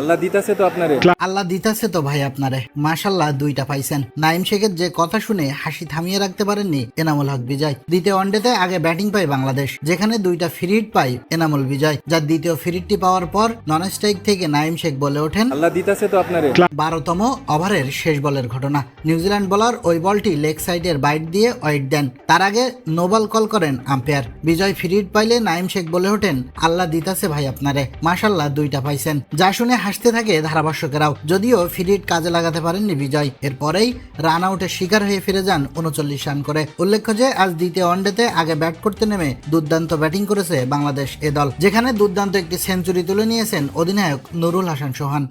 আল্লাহ দিতাছে তো আপনারে? আল্লাহ দিতেছে তো ভাই আপনারে। মাশাল্লাহ দুইটা পাইছেন। নাইম শেখের যে কথা শুনে হাসি থামিয়ে রাখতে পারেননি এনামুল হক বিজয়। দ্বিতীয় ওয়ানডেতে আগে ব্যাটিং পায় বাংলাদেশ। যেখানে দুইটা ফ্রি হিট পায় এনামুল বিজয়। যার দ্বিতীয় ফ্রি হিটটি পাওয়ার পর নন স্ট্রাইক থেকে নাইম শেখ বলে ওঠেন। আল্লাহ দিতাছে তো আপনারে। বারোতম ওভারের শেষ বলের ঘটনা। নিউজিল্যান্ড বলার ওই বলটি লেগ সাইডের বাইট দিয়ে ওয়াইড দেন। তার আগে নো বল কল করেন আম্পায়ার। বিজয় ফ্রি হিট পাইলে নাইম শেখ বলে ওঠেন আল্লাহ দিতাছে ভাই আপনারে। মাশাল্লাহ দুইটা পাইছেন। যা শুনে হাসতে থাকে ধারাভাষ্যকেরাও। যদিও ফিরিট কাজে লাগাতে পারেননি বিজয়। এরপরেই রান আউটের শিকার হয়ে ফিরে যান উনচল্লিশ রান করে। উল্লেখ্য যে, আজ দ্বিতীয় ওয়ানডেতে আগে ব্যাট করতে নেমে দুর্দান্ত ব্যাটিং করেছে বাংলাদেশ এ দল, যেখানে দুর্দান্ত একটি সেঞ্চুরি তুলে নিয়েছেন অধিনায়ক নুরুল হাসান সোহান।